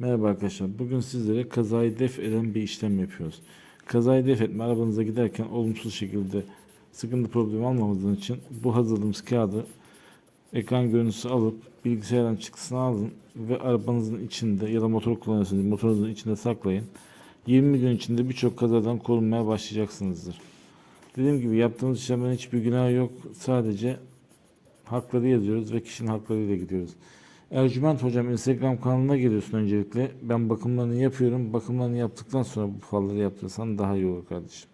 Merhaba arkadaşlar. Bugün sizlere kazayı def eden bir işlem yapıyoruz. Kazayı def etme arabanıza giderken olumsuz şekilde sıkıntı problemi almamızın için bu hazırladığımız kağıdı ekran görüntüsü alıp bilgisayardan çıktısını alın ve arabanızın içinde ya da motor kullanıyorsanız motorunuzun içinde saklayın. 20 gün içinde birçok kazadan korunmaya başlayacaksınızdır. Dediğim gibi yaptığımız işlemlerin hiçbir günahı yok. Sadece hakları yazıyoruz ve kişinin haklarıyla gidiyoruz. Ercüment Hocam Instagram kanalına geliyorsun öncelikle. Ben bakımlarını yapıyorum. Bakımlarını yaptıktan sonra bu falları yaptırırsan daha iyi olur kardeşim.